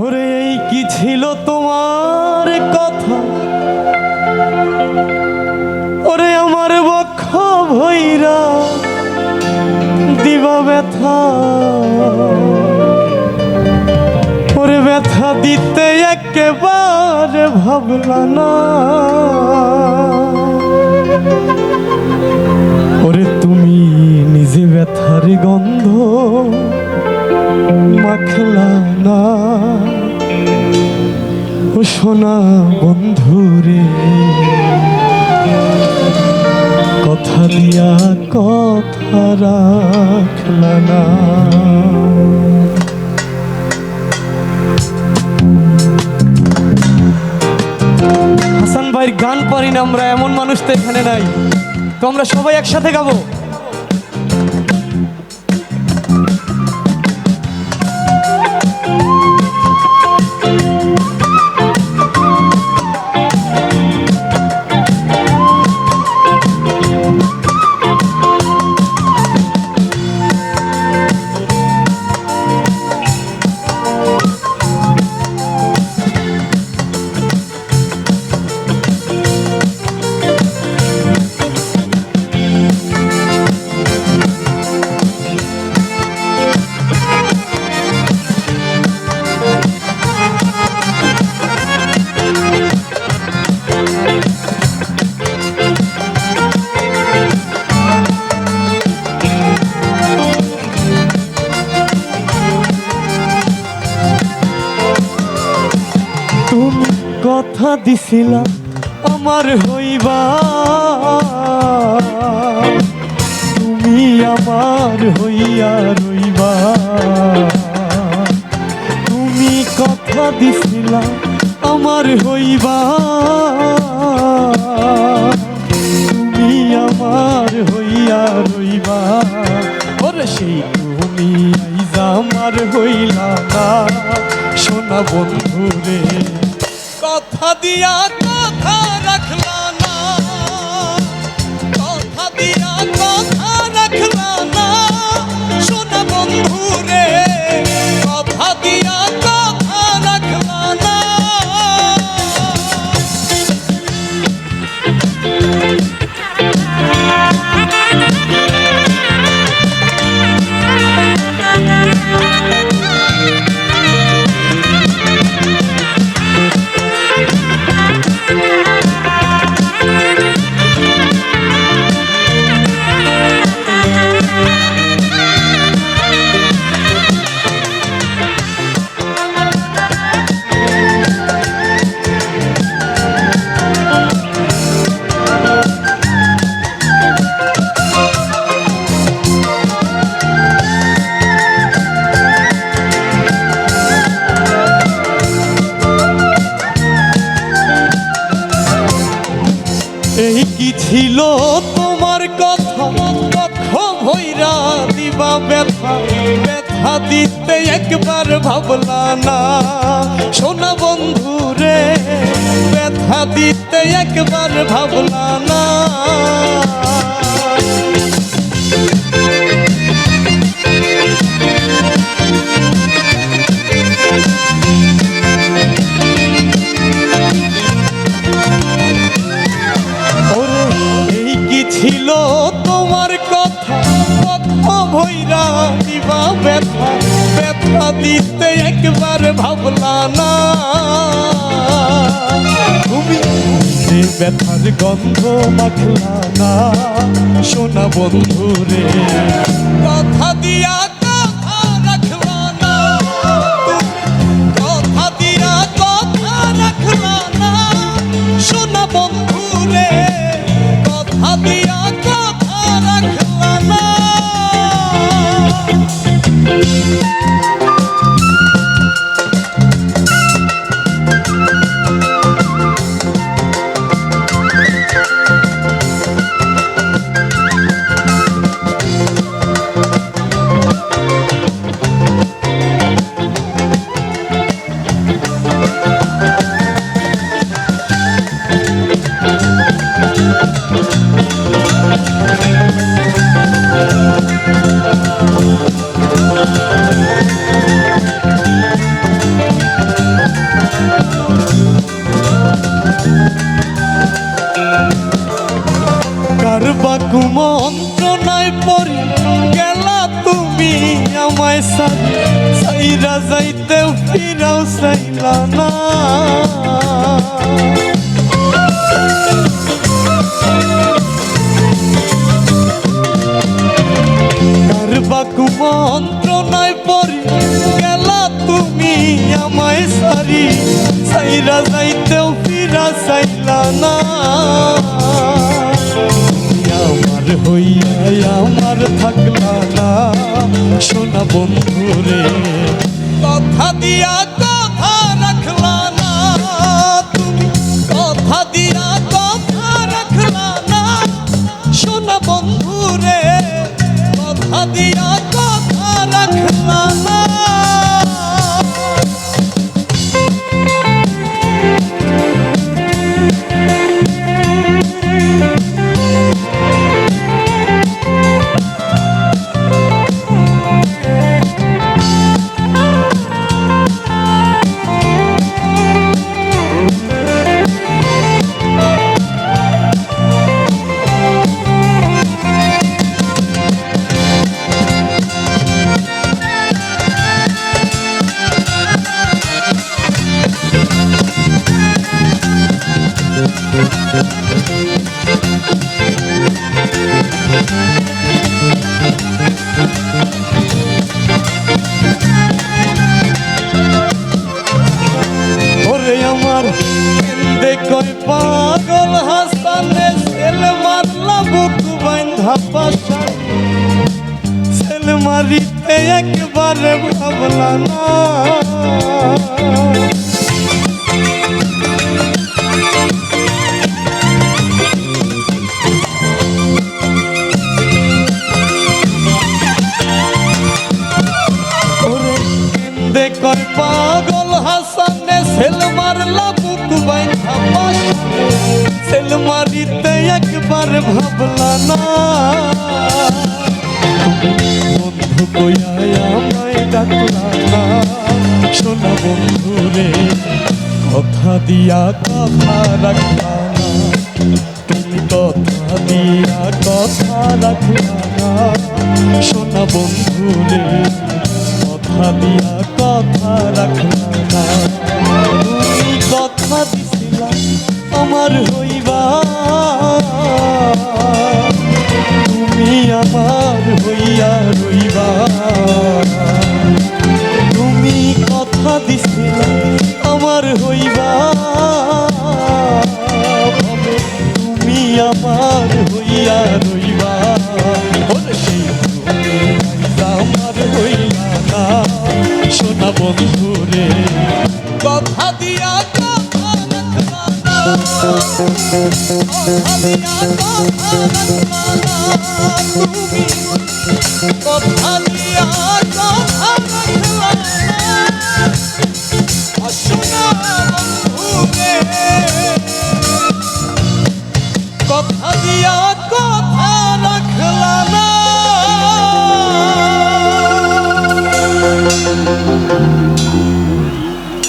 ওরে, এই কি ছিল তোমার কথা? ওরে, আমার বক্ষ ভৈরা, দিবা ব্যথা। ওরে, ব্যথা দিতে একেবারে ভাবলা না। ওরে, তুমি নিজে ব্যথার গন্ধ মাখলা না ও সোনা বন্ধুরে, কথা দিয়া কথা রাখলা না হাসান ভাইয়ের গান পারি না আমরা, এমন মানুষ তো এখানে নাই। তো আমরা সবাই একসাথে গাবো। দিছিলা আমার হইবা তুমি আমার হইয়া রইবা। তুমি কথা দিছিলা আমার হইবা তুমি আমার হইয়া রইবা। ওরে সেই তুমি আইজা আমার হইলা না। সোনা বন্ধুরে। কথা দিয়া কথা রাখলা না। কথা দিয়া কথা রাখলা না। শোনা বন্ধুরে কথা ছিল তোমার কথা পক্ষ ভৈরা দিবা ব্যথা? ব্যথা দিতে একবার ভাবলা না। সোনা বন্ধু রে ব্যথা দিতে একবার ভাবলা না। ছিল তোমার কথা কথা ভৈরা দিবা ব্যথা। ব্যথা দিতে একবার ভাবলা না। তুমি যে ব্যথার গন্ধ মাখলা না, সোনা বন্ধু রে কথা দিয়া সাইরা যাইতেও ফিরাও সাইলা না। বাকু মন্ত্রণায় পড়ি গেলা তুমি আমায় সারি সাইরা যাইতেও ফিরা চাইলা না। আমার হইয়া আমার থাকলা না। সোনা বন্ধুরে। কথা দিয়া কই পাগল হাসানে সেল মারলা বুক বান্ধা পাশা সেল মারিতে একবারে ভাবলা না। একবার ভাবলা না। বন্ধু কইয়া আমায় ডাকলা না। শোনা বন্ধু রে কথা দিয়া কথা রাখলা না। তুমি কথা দিয়া কথা রাখলা না। শোনা বন্ধু রে কথা দিয়া কথা রাখলা না। সোনা বন্ধু রে। কথা দিয়া কথা দিয়া কথা